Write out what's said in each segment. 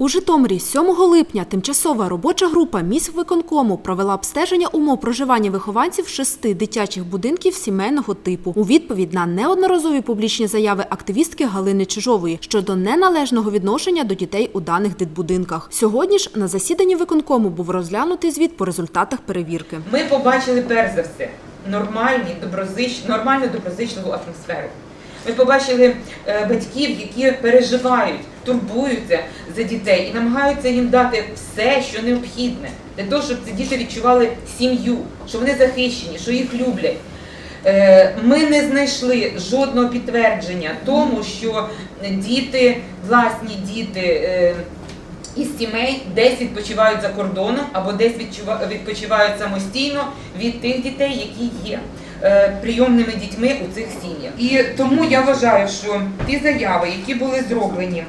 У Житомирі 7 липня тимчасова робоча група міськвиконкому провела обстеження умов проживання вихованців шести дитячих будинків сімейного типу у відповідь на неодноразові публічні заяви активістки Галини Чижової щодо неналежного відношення до дітей у даних дитбудинках. Сьогодні ж на засіданні виконкому був розглянутий звіт по результатах перевірки. Ми побачили перш за все нормальні, доброзич... нормальну доброзичливу атмосферу. Ми побачили е, батьків, які переживають, турбуються за дітей і намагаються їм дати все, що необхідне, для того, щоб ці діти відчували сім'ю, що вони захищені, що їх люблять. Е, Ми не знайшли жодного підтвердження тому, що діти, власні діти е, із сімей десь відпочивають за кордоном або десь відпочивають самостійно від тих дітей, які є е, прийомними дітьми у цих сім'ях. І тому я вважаю, що ті заяви, які були зроблені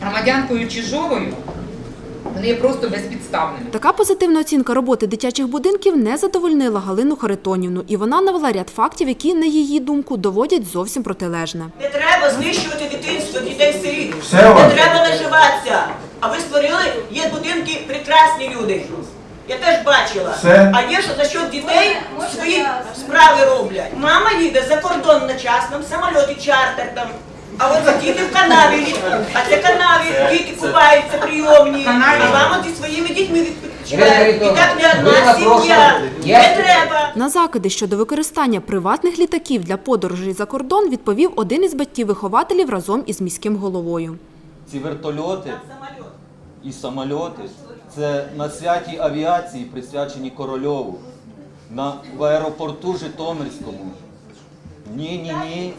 громадянкою Чижовою, вони є просто безпідставними. Така позитивна оцінка роботи дитячих будинків не задовольнила Галину Харитонівну, і вона навела ряд фактів, які, на її думку, доводять зовсім протилежне. Не треба знищувати дитинство дітей сиріт. Не треба наживатися. А ви створили, є будинки прекрасні люди. Я теж бачила. Все. А є, що за що дітей свої справи роблять. Мама їде за кордон на частному самольоті чартер там. А от діти в канаві, а це канаві, діти купаються прийомні, а мама зі своїми дітьми відпочиває. І так не одна сім'я. Не треба. На закиди щодо використання приватних літаків для подорожей за кордон відповів один із батьків-вихователів разом із міським головою. Ці вертольоти і самольоти це на святій авіації, присвячені корольову, на в аеропорту Житомирському. Ні, ні, ні.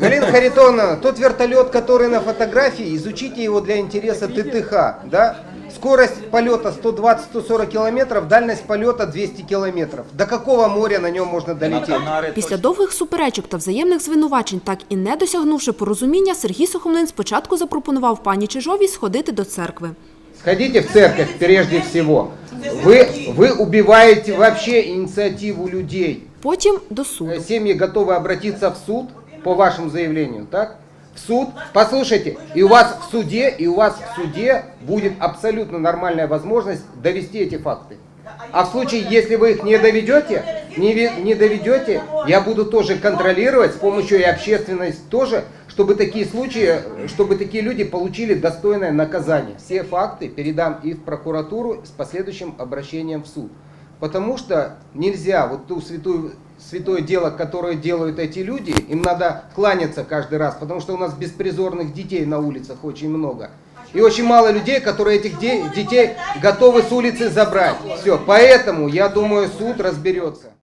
Галина Харитоновна, тот вертолет, который на фотографии, изучите его для интереса ТТХ, да? Скорость полета 120-140 километров, дальность полета 200 километров. До какого моря на нем можно На долететь? Після довгих суперечок та взаємних звинувачень, так і не досягнувши порозуміння, Сергій Сухомлин спочатку запропонував пані Чижовій сходити до церкви. Сходите в церковь прежде всего. Вы, вы убиваете вообще инициативу людей. Потім до суду. Э, Семьи готовы обратиться в суд по вашему заявлению, так? В суд. Послушайте, и у вас в суде, и у вас в суде будет абсолютно нормальная возможность довести эти факты. А в случае, если вы их не доведете, не, не доведете, я буду тоже контролировать с помощью и общественность тоже, чтобы такие случаи, чтобы такие люди получили достойное наказание. Все факты передам и в прокуратуру с последующим обращением в суд. Потому что нельзя вот ту святую, святое дело, которое делают эти люди, им надо кланяться каждый раз, потому что у нас беспризорных детей на улицах очень много. И очень мало людей, которые этих де- детей готовы с улицы забрать. Все, поэтому я думаю, суд разберется.